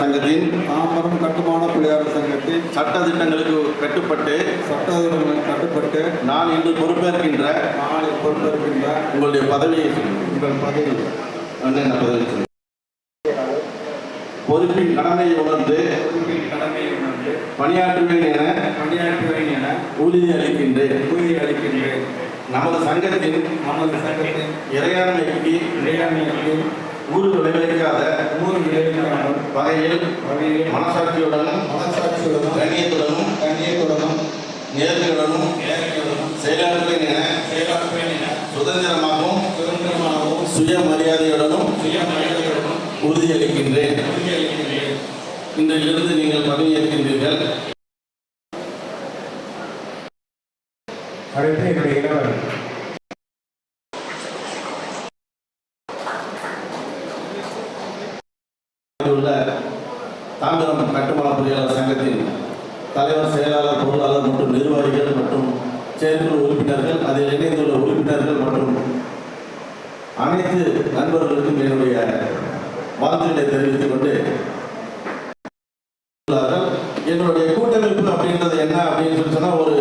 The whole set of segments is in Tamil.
சங்கத்தின் தாம்பரம் கட்டுமான பிள்ளையார் சங்கத்தின் சட்ட திட்டங்களுக்கு கட்டுப்பட்டு சட்டவிரோதங்களுக்கு கட்டுப்பட்டு நான் இன்று பொறுப்பேற்கின்ற நாளை பொறுப்பேற்கின்ற உங்களுடைய பதவியை உங்கள் பதவி என்னென்ன பதவி. பொறுப்பின் உணர்ந்து பொறுப்பின் கடமையை உணர்ந்து பணியாற்றுவேன் என பணியாற்றுவேன் என உறுதி அளிக்கின்றேன். உறுதி அளிக்கின்றேன். நமது சங்கத்தின் நமது சங்கத்தின் இறையாண்மைக்கு இறையாண்மைக்கு ஊறு விளைவிக்காத ஊர் விளைவிக்காமல் வகையில் வகையில் மனசாட்சியுடனும் மனசாட்சியுடனும் கண்ணியத்துடனும் கண்ணியத்துடனும் நேர்மையுடனும் நேர்மையுடனும் செயலாற்றுவேன் என செயலாற்றுவேன் என சுதந்திரமாகவும் சுதந்திரமாகவும் சுயமரியாதையுடனும் சுயமரியாதையுடனும் உறுதியளிக்கின்றேன். உறுதி அளிக்கின்றேன் இன்றிலிருந்து நீங்கள் பதவியேற்கின்றீர்கள். அடுத்து என்னுடைய இளவர் உள்ள தாம்பரம் கட்டுமான பொறியாளர் சங்கத்தின் தலைவர் செயலாளர் பொருளாளர் மற்றும் நிர்வாகிகள் மற்றும் செயற்குழு உறுப்பினர்கள் அதில் இணைந்துள்ள உறுப்பினர்கள் மற்றும் அனைத்து நண்பர்களுக்கும் என்னுடைய வாழ்த்துக்களை தெரிவித்துக் கொண்டு என்னுடைய கூட்டமைப்பு அப்படின்றது என்ன அப்படின்னு சொல்லி சொன்னால் ஒரு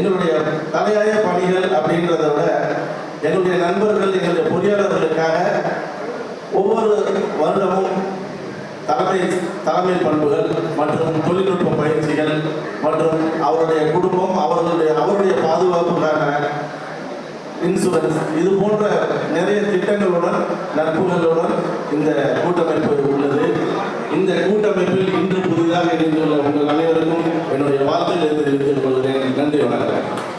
எங்களுடைய தலையாய பணிகள் அப்படின்றத விட எங்களுடைய நண்பர்கள் எங்களுடைய பொறியாளர்களுக்காக ஒவ்வொரு வருடமும் தலைமை தலைமை பண்புகள் மற்றும் தொழில்நுட்ப பயிற்சிகள் மற்றும் அவருடைய குடும்பம் அவர்களுடைய அவருடைய பாதுகாப்புக்கான இன்சூரன்ஸ் இது போன்ற நிறைய திட்டங்களுடன் நட்புகளுடன் இந்த கூட்டமைப்பு உள்ளது. இந்த கூட்டமைப்பில் இன்று புதிதாக இணைந்துள்ள உங்கள் அனைவருக்கும் என்னுடைய வாழ்த்துக்களை தெரிவித்துக் கொள்கிறேன். んではな